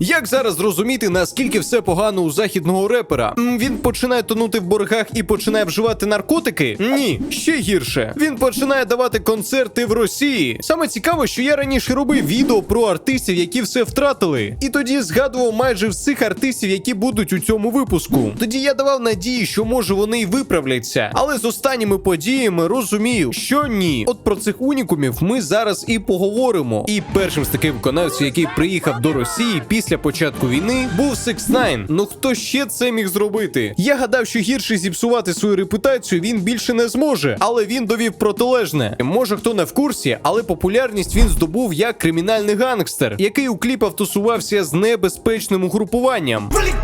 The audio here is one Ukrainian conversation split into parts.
Як зараз зрозуміти, наскільки все погано у західного репера? Він починає тонути в боргах і починає вживати наркотики? Ні, ще гірше. Він починає давати концерти в Росії. Саме цікаво, що я раніше робив відео про артистів, які все втратили. І тоді згадував майже всіх артистів, які будуть у цьому випуску. Тоді я давав надії, що може вони й виправляться. Але з останніми подіями розумію, що ні. От про цих унікумів ми зараз і поговоримо. І першим з таких виконавців, який приїхав до Росії після початку війни, був 6ix9. Ну хто ще це міг зробити? Я гадав, що гірше зіпсувати свою репутацію він більше не зможе, але він довів протилежне. Може хто не в курсі, але популярність він здобув як кримінальний гангстер, який у кліпах тусувався з небезпечним угрупуванням. Really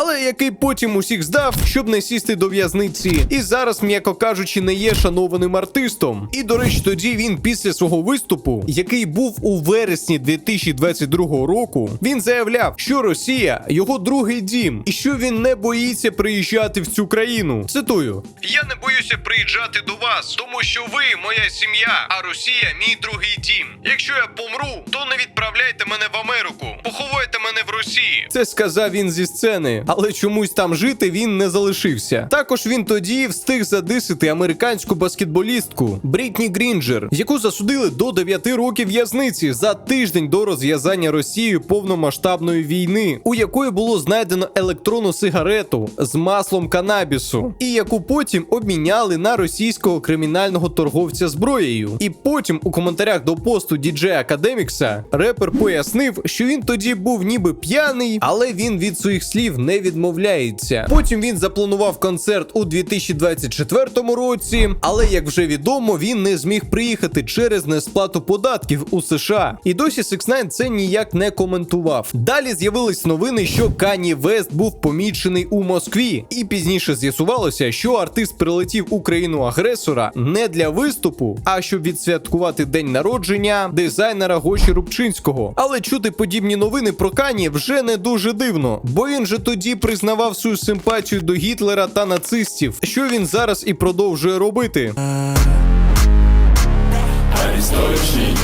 але який потім усіх здав, щоб не сісти до в'язниці, і зараз, м'яко кажучи, не є шанованим артистом. І до речі, тоді він після свого виступу, який був у вересні 2022 року, він заявляв, що Росія його другий дім, і що він не боїться приїжджати в цю країну. Цитую: Я не боюся приїжджати до вас, тому що ви моя сім'я, а Росія мій другий дім. Якщо я помру, то не відправляйте мене в Америку, поховайте мене в Росії. Це сказав він зі сцени, але чомусь там жити він не залишився. Також він тоді встиг задисити американську баскетболістку Брітні Грінджер, яку засудили до 9 років в'язниці за тиждень до розв'язання Росією повномасштабної війни, у якої було знайдено електронну сигарету з маслом канабісу, і яку потім обміняли на російського кримінального торговця зброєю. І потім у коментарях до посту діджея Академікса репер пояснив, що він тоді був ніби п'яний, але він від своїх слів не відмовляється. Потім він запланував концерт у 2024 році, але як вже відомо, він не зміг приїхати через несплату податків у США. І досі 6ix9ine це ніяк не коментував. Далі з'явились новини, що Кані Вест був помічений у Москві, і пізніше з'ясувалося, що артист прилетів у країну агресора не для виступу, а щоб відсвяткувати день народження дизайнера Гоші Рубчинського. Але чути подібні новини про Кані вже не дуже дивно, бо він же тоді признавав свою симпатію до Гітлера та нацистів, що він зараз і продовжує робити.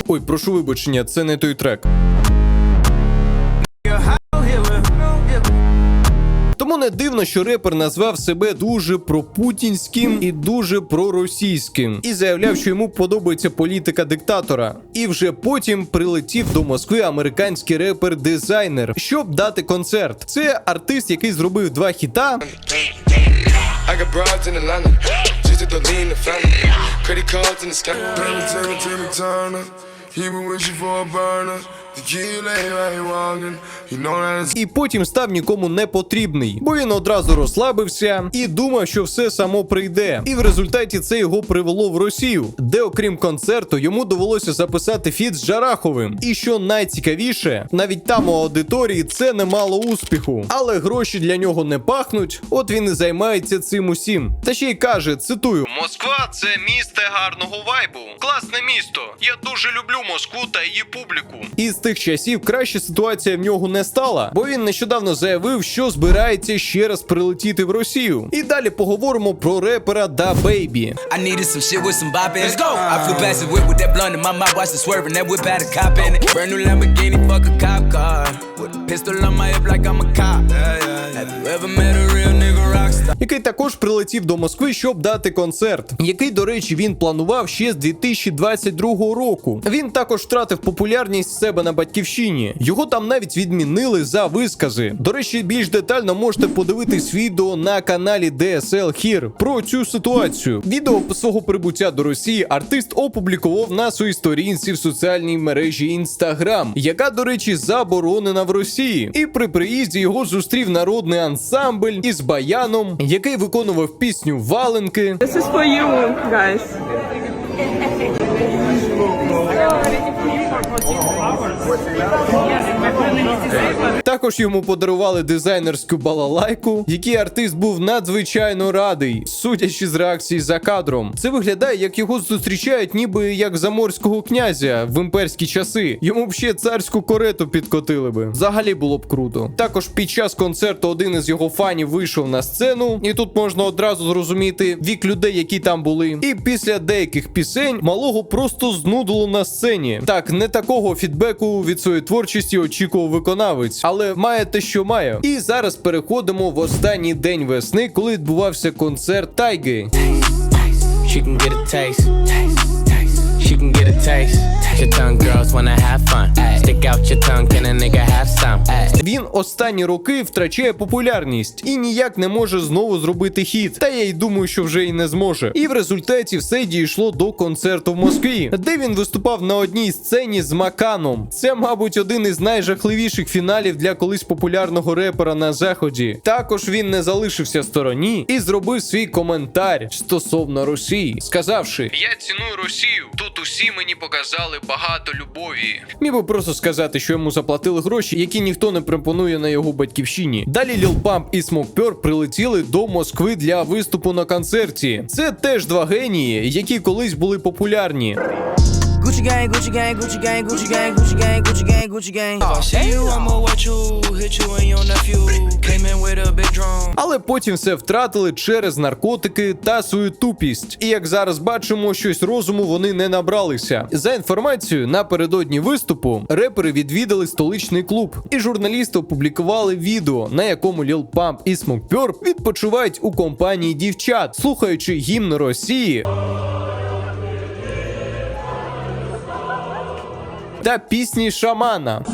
Ой, прошу вибачення, це не той трек. Тому не дивно, що репер назвав себе дуже пропутінським і дуже проросійським, і заявляв, що йому подобається політика диктатора. І вже потім прилетів до Москви американський репер-дизайнер, щоб дати концерт. Це артист, який зробив два хіта. I got broads in Atlanta, just to throw me the family. Credit cards in the sky. Baby, take me to the He been wishing for a burner. І потім став нікому не потрібний, бо він одразу розслабився і думав, що все само прийде. І в результаті це його привело в Росію, де, окрім концерту, йому довелося записати фіт з Жараховим. І що найцікавіше, навіть там у аудиторії це не мало успіху, але гроші для нього не пахнуть. От він і займається цим усім. Та ще й каже: цитую: Москва це місто гарного вайбу. Класне місто. Я дуже люблю Москву та її публіку. І з тих часів краща ситуація в нього не стала, бо він нещодавно заявив, що збирається ще раз прилетіти в Росію. І далі поговоримо про репера Да Бейбі. I needed some shit with some bop in it. Let's go. I flew past the whip with that blunt in my mouth, watched it swerving. That whip had a cop in it. Brand new Lamborghini, fuck a cop car. With a pistol on my hip like I'm a cop. Have you ever met a real? Який також прилетів до Москви, щоб дати концерт, який, до речі, він планував ще з 2022 року. Він також втратив популярність себе на батьківщині. Його там навіть відмінили за вискази. До речі, більш детально можете подивитись відео на каналі DSL Here про цю ситуацію. Відео свого прибуття до Росії артист опублікував на своїй сторінці в соціальній мережі Instagram, яка, до речі, заборонена в Росії. І при приїзді його зустрів народний ансамбль із баяном, який виконував пісню Валенки. This is for you, guys. Також Також йому подарували дизайнерську балалайку, який артист був надзвичайно радий, судячи з реакції за кадром. Це виглядає, як його зустрічають, ніби як заморського князя в імперські часи. Йому б ще царську корету підкотили би. Взагалі було б круто. Також під час концерту один із його фанів вийшов на сцену, і тут можна одразу зрозуміти вік людей, які там були. І після деяких пісень малого просто знудило на сцені. Так, не такого фідбеку від своєї творчості очікував виконавець, але має те, що має. І зараз переходимо в останній день весни, коли відбувався концерт Тайги. She can get a taste. Your tongue girls wanna have fun. Stick out your tongue, can a nigga have? Він останні роки втрачає популярність і ніяк не може знову зробити хіт. Та я й думаю, що вже й не зможе. І в результаті все дійшло до концерту в Москві, де він виступав на одній сцені з Маканом. Це, мабуть, один із найжахливіших фіналів для колись популярного репера на заході. Також він не залишився стороні і зробив свій коментар стосовно Росії, сказавши: Я ціную Росію. Тут усі мені показали багато любові. Міг би просто сказати, що йому заплатили гроші, які ніхто не пропонує на його батьківщині. Далі Ліл Памп і Smoke прилетіли до Москви для виступу на концерті. Це теж два генії, які колись були популярні. Gucci gang, Gucci gang, Gucci gang, Gucci gang, Gucci gang, Gucci gang, Gucci gang. If I see you, I'ma watch you, hit you and your nephew. Came in with a big drum. Але потім все втратили через наркотики та свою тупість. І як зараз бачимо, щось розуму вони не набралися. За інформацією, напередодні виступу репери відвідали столичний клуб, і журналісти опублікували відео, на якому Lil Pump і Smoke Purp відпочивають у компанії дівчат, слухаючи гімн Росії. Та пісні шамана.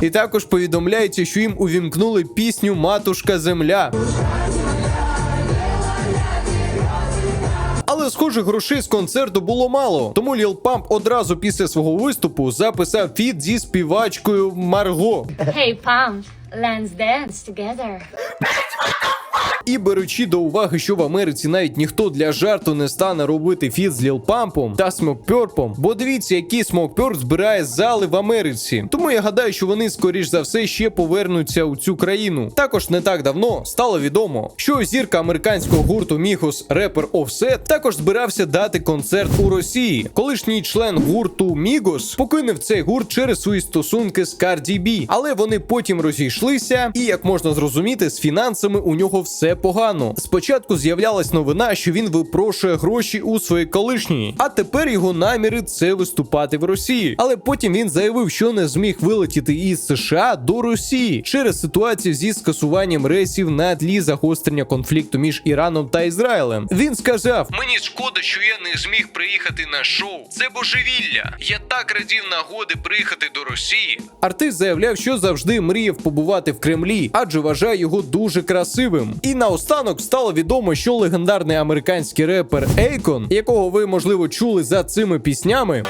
І також повідомляється, що їм увімкнули пісню Матушка Земля. Але схоже, грошей з концерту було мало. Тому Ліл Памп одразу після свого виступу записав фіт зі співачкою Марго. Hey, Pam, let's dance together. І беручи до уваги, що в Америці навіть ніхто для жарту не стане робити фіт з Ліл Пампом та Смок Пьорпом, бо дивіться, який Смок збирає зали в Америці. Тому я гадаю, що вони скоріш за все ще повернуться у цю країну. Також не так давно стало відомо, що зірка американського гурту Мігос репер Offset також збирався дати концерт у Росії. Колишній член гурту Мігос покинув цей гурт через свої стосунки з Cardi B, але вони потім розійшлися, і як можна зрозуміти, з фінансами у нього все погано. Спочатку з'являлась новина, що він випрошує гроші у своєї колишньої, а тепер його наміри це виступати в Росії. Але потім він заявив, що не зміг вилетіти із США до Росії через ситуацію зі скасуванням рейсів на тлі загострення конфлікту між Іраном та Ізраїлем. Він сказав: Мені шкода, що я не зміг приїхати на шоу. Це божевілля. Я так радів нагоди приїхати до Росії. Артист заявляв, що завжди мріяв побувати в Кремлі, адже вважає його дуже красивим. І наостанок стало відомо, що легендарний американський репер Ейкон, якого ви можливо чули за цими піснями,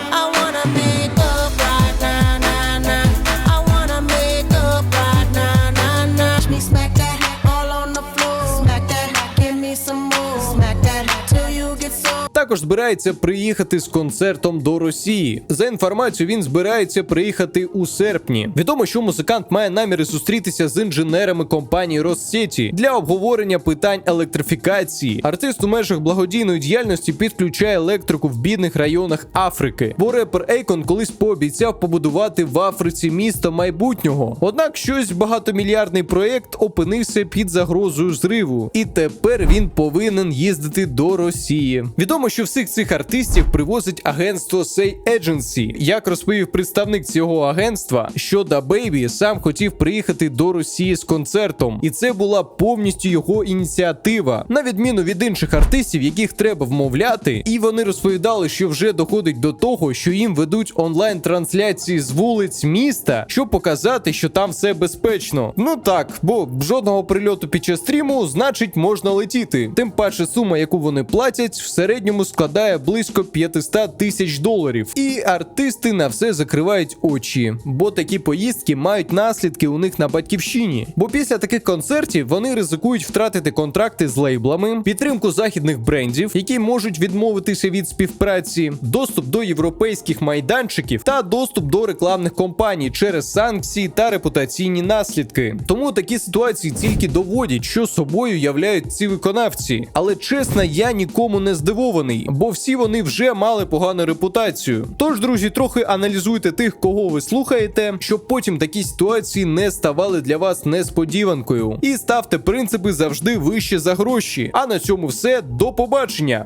також збирається приїхати з концертом до Росії. За інформацією, він збирається приїхати у серпні. Відомо, що музикант має наміри зустрітися з інженерами компанії Россеті для обговорення питань електрифікації. Артист у межах благодійної діяльності підключає електрику в бідних районах Африки. Бо репер Ейкон колись пообіцяв побудувати в Африці місто майбутнього. Однак щось багатомільярдний проєкт опинився під загрозою зриву, і тепер він повинен їздити до Росії. Відомо, що всіх цих артистів привозить агентство Say Agency. Як розповів представник цього агентства, що Да Бейбі сам хотів приїхати до Росії з концертом, і це була повністю його ініціатива, на відміну від інших артистів, яких треба вмовляти. І вони розповідали, що вже доходить до того, що їм ведуть онлайн-трансляції з вулиць міста, щоб показати, що там все безпечно. Ну так, бо жодного прильоту під час стріму, значить, можна летіти. Тим паче сума, яку вони платять, в середньому складає близько 500 тисяч доларів. І артисти на все закривають очі, бо такі поїздки мають наслідки у них на батьківщині. Бо після таких концертів вони ризикують втратити контракти з лейблами, підтримку західних брендів, які можуть відмовитися від співпраці, доступ до європейських майданчиків та доступ до рекламних компаній через санкції та репутаційні наслідки. Тому такі ситуації тільки доводять, що собою являють ці виконавці. Але чесно, я нікому не здивований, бо всі вони вже мали погану репутацію. Тож, друзі, трохи аналізуйте тих, кого ви слухаєте, щоб потім такі ситуації не ставали для вас несподіванкою. І ставте принципи завжди вище за гроші. А на цьому все. До побачення.